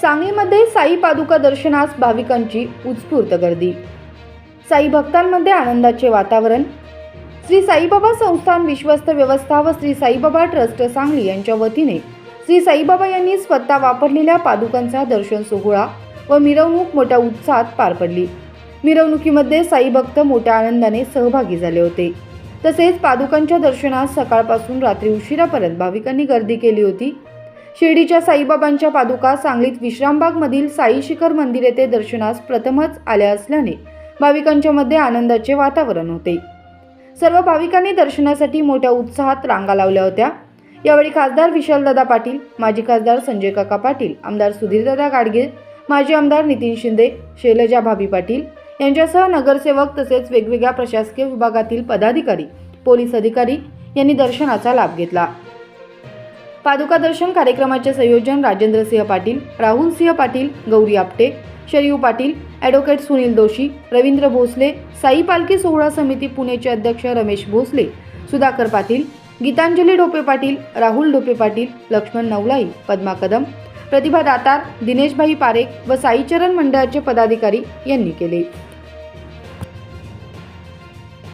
सांगलीमध्ये साई पादुका दर्शनास भाविकांची उत्स्फूर्त गर्दी. साई भक्तांमध्ये आनंदाचे वातावरण. श्री साईबाबा संस्थान विश्वस्त व्यवस्था व श्री साईबाबा ट्रस्ट सांगली यांच्या वतीने श्री साईबाबा यांनी स्वतः वापरलेल्या पादुकांचा दर्शन सोहळा व मिरवणूक मोठ्या उत्साहात पार पडली. मिरवणुकीमध्ये साई भक्त मोठ्या आनंदाने सहभागी झाले होते. तसेच पादुकांच्या दर्शनास सकाळपासून रात्री उशिरापर्यंत भाविकांनी गर्दी केली होती. शिर्डीच्या साईबाबांच्या पादुका सांगलीत विश्रामबागमधील साई शिखर मंदिर येथे दर्शनास प्रथमच आल्या असल्याने भाविकांच्या मध्ये आनंदाचे वातावरण होते. सर्व भाविकांनी दर्शनासाठी मोठ्या उत्साहात रांगा लावल्या होत्या. यावेळी खासदार विशालदादा पाटील माजी खासदार संजय काका पाटील आमदार सुधीरदादा गाडगे माजी आमदार नितीन शिंदे शैलजा भाभी पाटील यांच्यासह नगरसेवक तसेच वेगवेगळ्या प्रशासकीय विभागातील पदाधिकारी पोलीस अधिकारी यांनी दर्शनाचा लाभ घेतला. पादुका दर्शन कार्यक्रमाचे संयोजन राजेंद्रसिंह पाटील राहुल सिंह पाटील गौरी आपटे शरीव पाटील ॲडव्होकेट सुनील दोशी रवींद्र भोसले साई पालखी सोहळा समिती पुणेचे अध्यक्ष रमेश भोसले सुधाकर पाटील गीतांजली ढोपे पाटील राहुल ढोपे पाटील लक्ष्मण नवलाई पद्मा कदम प्रतिभा दातार दिनेशभाई पारेख व साईचरण मंडळाचे पदाधिकारी यांनी केले.